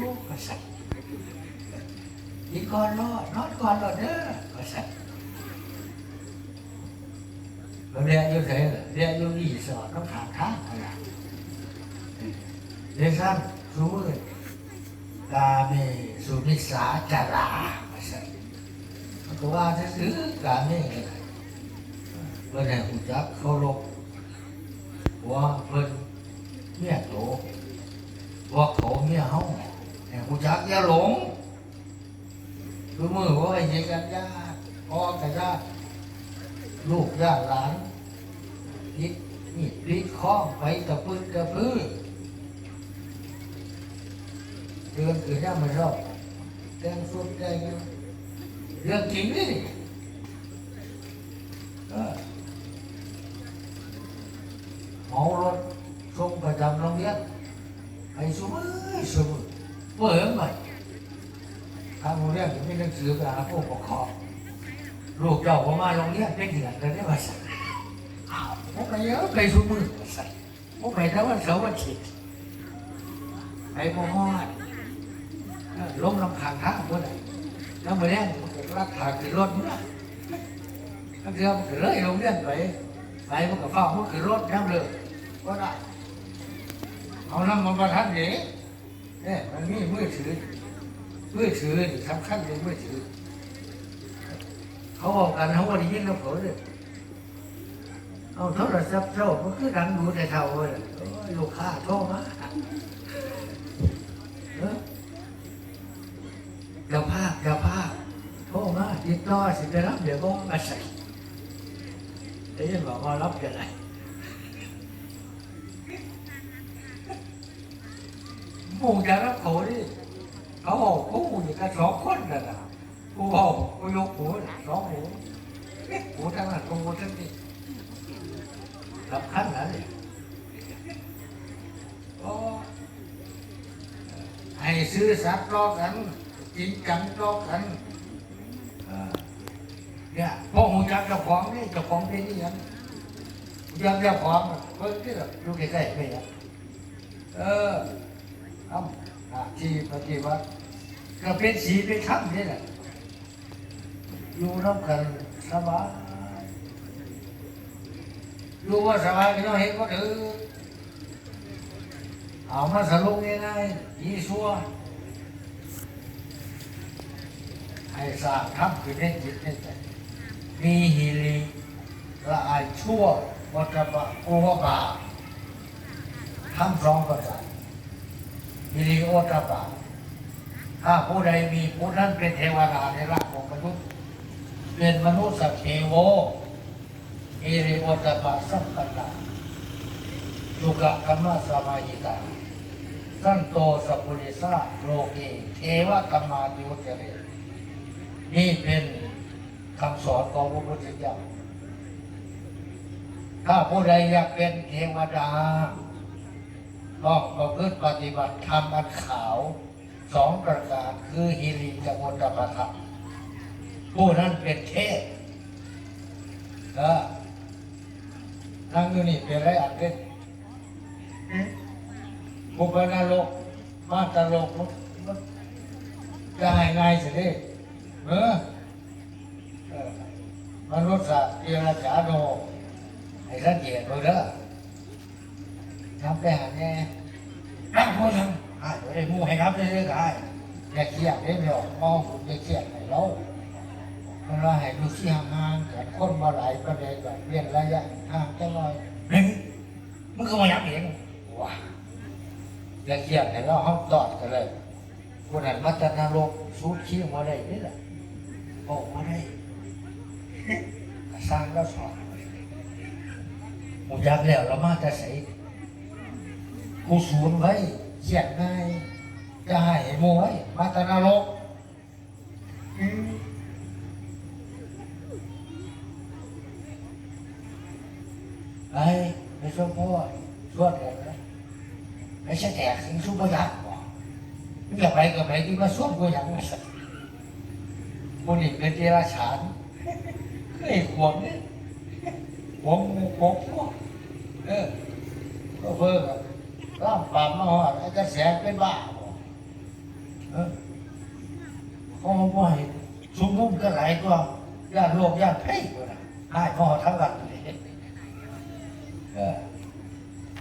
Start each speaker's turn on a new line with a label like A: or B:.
A: ลูกก็ใส่กินก่อนรอดนอนก่อนรอดเด้อก็ใส่เรียนอยู่ไหนเรียนอยู่รีสอร์ทต้องถามทางอะไรเรียนสั้นรู้เลยกาเมสุนิสาจาราก็ใส่ก็ว่าจะซื้อกาเมอะไรเพื่อนให้หูจักเคารพว่าเพิ่นเมียโตว่าเขาเมียเฮา ให้หูจักอย่าหลงคือมือว่าไอ้เด็กกันญาติพ่อกับญาติลูกญาติหลานพิษนี่พิษข้องไปตะพื้นตะพื้นเดือนคือหน้ามันรอบแดงสุดแดงเรื่องจริงนี่เอารถส่งประจำโรงเรียนไปสมือสมือ เมื่อเห็นไหมทางโรงเรียนยังไม่หนังสือไปหาผู้ปกครองลูกเจ้าผมมาโรงเรียนเป็นเดือนเลยได้มาสั่อ้าวผมไปเยอะไปสมือใส่ผมไปทั้งวันเสาร์วันอาทิตย์ไปมอฮอดเออล้มลำคางทางเมื่อไหร่แล้วมาเรียนรักทางขึ้นรถเมื่อไหร่ทั้งเดือนมันก็เลยโรงเรียนไปไปมันก็เฝ้ามันคือรถน้ำเลยก็ได้เอาน้ำมันประทัดหนี เนี่ยมันมีมือถือมือถือนี่สำคัญเลยมือถือ เขาบอกกันเขาว่าได้ยินแล้วเขาเลยเอาโทรศัพท์เจ้ามันคือดังดูแต่เท่าเลยลูกค้าโทรมาเออเจ้าภาพเจ้าภาพโทรมาติดต่อสิไปรับเดี๋ยวก็มาใส่ได้ยินบอกว่ารับกันไร หมู่จะรับเขาดิเขาบอกกูอยู่กันสองคนน่ะนะกูบอกกูยกหูน่ะสองหูเอ๊ะหูทั้งนั้นกูทั้งนี้สำคัญนะนี่โอ้ให้ซื้อสัตว์รอกันจริงจังรอกันอ่าเนี่ยพวกมึงจักเจ้าของนี่เจ้าของเป็นนี่ยังยังเจ้าของเพิ่งที่แบบอยู่ใกล้ๆไม่ยังเออ ทำหน้าที่ปฏิบัติก็เป็นสีเป็นธรรมนี่แหละอยู่ร่วมกันสบายอยู่ว่าสบายก็ต้องเห็นก็ถือเอามาสรุปง่ายๆยี่สัวให้สร้างทำขึ้นในจิตในใจมีฮิริละอายชั่ววัตบะโอวบาทั้งสองประการ ฮิริโอตบะถ้าผู้ใดมีผู้นั้นเป็นเทวดาในร่างของมนุษย์เป็นมนุษย์สัพเทโวฮิริโอตบะสัมปันนาสุกะกรรมสมาหิตาสันโตสัพุริสาโลเกเทวกรรมาติวเจเรนี่เป็นคำสอนของพระพุทธเจ้า ถ้าผู้ใดอยากเป็นเทวดา ต้องประพฤติปฏิบัติธรรมอันขาวสองประการคือฮิริกับมตปธรรมผู้นั้นเป็นเทพนะนั่งอยู่นี่เป็นไรอันเป็นบุพนรกมาตรกมันจะให้ง่ายสิเด้เออมนุษย์สัตว์เดรัจฉานโนให้สังเกตดูเด้อ ทำไปหาแน่นั่พูดยังไอ้ไอ้มูให้ครับเรื่อยๆก็ให้อย่าเครียดเด้ไม่ออกมองฝุ่นอย่าเครียดให้เรามันว่าให้ดูที่ห่างๆแต่คนมาหลายประเด็นแบบเรียนระยะห่างจังหน่อยหนึ่งมึงก็มายักเองว้าอย่าเครียดให้เราห้องตอดกันเลยคนนั้นมัตตนรกสูดขี้มาได้นี่แหละบอกมาได้สร้างแล้วสอนหมูยักษ์แล้วเรามาจะใส่ กูศูนย์ไว้เขียนง่ายจะให้หมูไว้มาตนรกอืมไอ้ไปชมพ่อช่วดกันนะไอ้เสแตกสิงสุบยักษ์บอกไม่อยากไปกับไปที่มาสวดกูอย่างนั้นคนอีกเป็นเดรัจฉานเคยขวงเนี่ยขวงขวงพวกเออก็เพิ่ง ล่ามปามมาหอดไอ้กระแสเป็นบ้าเออเขาบ่ให้ชุมนุมกันหลายตัวญาติโลกญาติไพ่ก็นะให้พอทั้งวัน